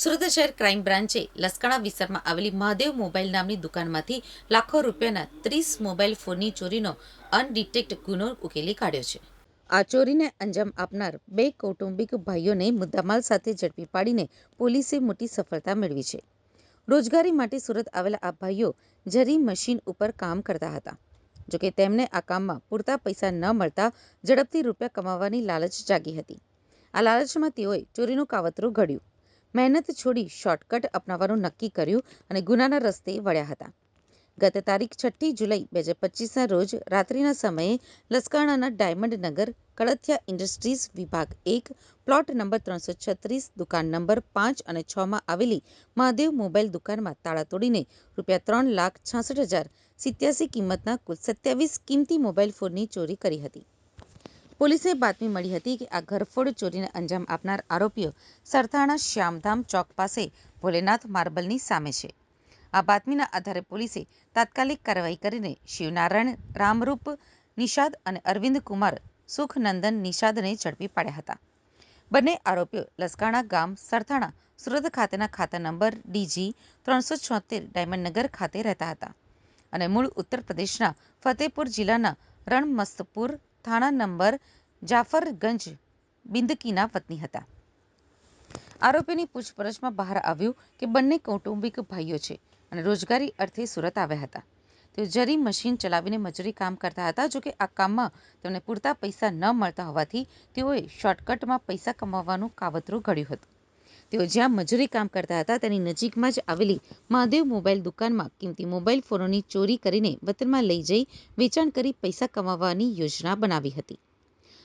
સુરત શહેર ક્રાઇમ બ્રાન્ચે લસકાણા વિસ્તારમાં આવેલી મહાદેવ મોબાઈલ નામની દુકાનમાંથી લાખો રૂપિયાના ત્રીસ મોબાઈલ ફોનની ચોરીનો અનડિટેક્ટ ગુનો ઉકેલી કાઢ્યો છે. આ ચોરીને અંજામ આપનાર બે કૌટુંબિક ભાઈઓને મુદ્દામાલ સાથે ઝડપી પાડીને પોલીસે મોટી સફળતા મેળવી છે. રોજગારી માટે સુરત આવેલા આ ભાઈઓ જરી મશીન ઉપર કામ કરતા હતા. જોકે તેમને આ કામમાં પૂરતા પૈસા ન મળતા ઝડપથી રૂપિયા કમાવાની લાલચ જાગી હતી. આ લાલચમાં તેઓએ ચોરીનું કાવતરું ઘડ્યું. મહેનત છોડી શોર્ટકટ અપનાવવાનું નક્કી કર્યું અને ગુનાના રસ્તે વળ્યા હતા. ગત તારીખ છઠ્ઠી જુલાઈ બે હજાર પચીસના રોજ રાત્રિના સમયે લસકાણાના ડાયમંડ નગર, કળથિયા ઇન્ડસ્ટ્રીઝ વિભાગ એક, પ્લોટ નંબર ત્રણસો છત્રીસ, દુકાન નંબર પાંચ અને છમાં આવેલી મહાદેવ મોબાઈલ દુકાનમાં તાળા તોડીને રૂપિયા ત્રણ લાખ છાસઠ હજાર સિત્યાસી કિંમતના કુલ સત્યાવીસ કિંમતી મોબાઈલ ફોનની ચોરી કરી હતી. પોલીસને બાતમી મળી હતી કે આ ઘરફોડ ચોરીને અંજામ આપનાર આરોપીઓ સરથાણા શ્યામધામ ચોક પાસે ભોલેનાથ માર્બલની સામે છે. આ બાતમીના આધારે પોલીસે તાત્કાલિક કાર્યવાહી કરીને શિવનારાયણ, રામરૂપ, નિષાદ અને અરવિંદ કુમાર, સુખનંદન નિષાદને ઝડપી પાડ્યા હતા. બંને આરોપીઓ લસકાણા ગામ, સરથાણા, સુરત ખાતેના ખાતા નંબર ડીજી ત્રણસો છોતેર ડાયમંડનગર ખાતે રહેતા હતા અને મૂળ ઉત્તર પ્રદેશના ફતેપુર જિલ્લાના રણમસ્તપુર થાણા નંબર જાફરગંજ બિંદકીના વતની હતા. આરોપીની પૂછપરછમાં બહાર આવ્યું કે બંને કૌટુંબિક ભાઈઓ છે અને રોજગારી અર્થે સુરત આવ્યા હતા. તેઓ જરી મશીન ચલાવીને મજૂરી કામ કરતા હતા, જોકે આ કામમાં તેમને પૂરતા પૈસા ન મળતા હોવાથી તેઓએ શોર્ટકટમાં પૈસા કમાવવાનું કાવતરું ઘડ્યું હતું. તેઓ જ્યાં મજૂરી કામ કરતા હતા, તેની નજીકમાં જ આવેલી મહાદેવ મોબાઈલ દુકાનમાં કિંમતી મોબાઈલ ફોનોની ચોરી કરીને વતનમાં લઈ જઈ વેચાણ કરી પૈસા કમાવવાની યોજના બનાવી હતી.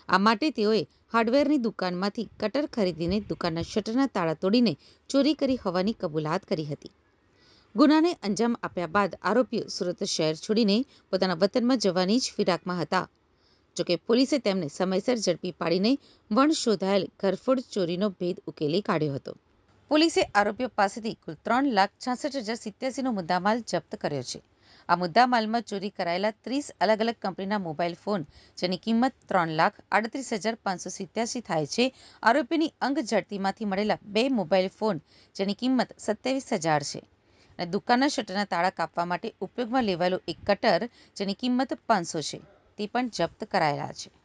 આ માટે તેઓએ હાર્ડવેરની દુકાનમાંથી કટર ખરીદીને દુકાનના શટરના તાળા તોડીને ચોરી કરી હોવાની કબૂલાત કરી હતી. ગુનાને અંજામ આપ્યા બાદ આરોપીઓ સુરત શહેર છોડીને પોતાના વતનમાં જવાની જ ફિરાકમાં હતા. જોકે પોલીસે તેમને સમયસર ઝડપી પાડીને વણ શોધાયેલ ઘરફોડ ચોરીનો ભેદ ઉકેલી કાઢ્યો હતો. પોલીસે આરોપીઓ પાસેથી કુલ ત્રણ લાખ છાસઠ હજાર સિત્યાસીનો મુદ્દામાલ જપ્ત કર્યો છે. આ મુદ્દામાલમાં ચોરી કરાયેલા ત્રીસ અલગ અલગ કંપનીના મોબાઈલ ફોન, જેની કિંમત ત્રણ લાખ આડત્રીસ હજાર પાંચસો સિત્યાસી થાય છે, આરોપીની અંગ ઝડતીમાંથી મળેલા બે મોબાઈલ ફોન, જેની કિંમત સત્યાવીસ હજાર છે. અને દુકાનના શટરના તાળા કાપવા માટે ઉપયોગમાં લેવાયેલું એક કટર, જેની કિંમત પાંચસો છે. પણ જપ્ત કરાયેલા છે.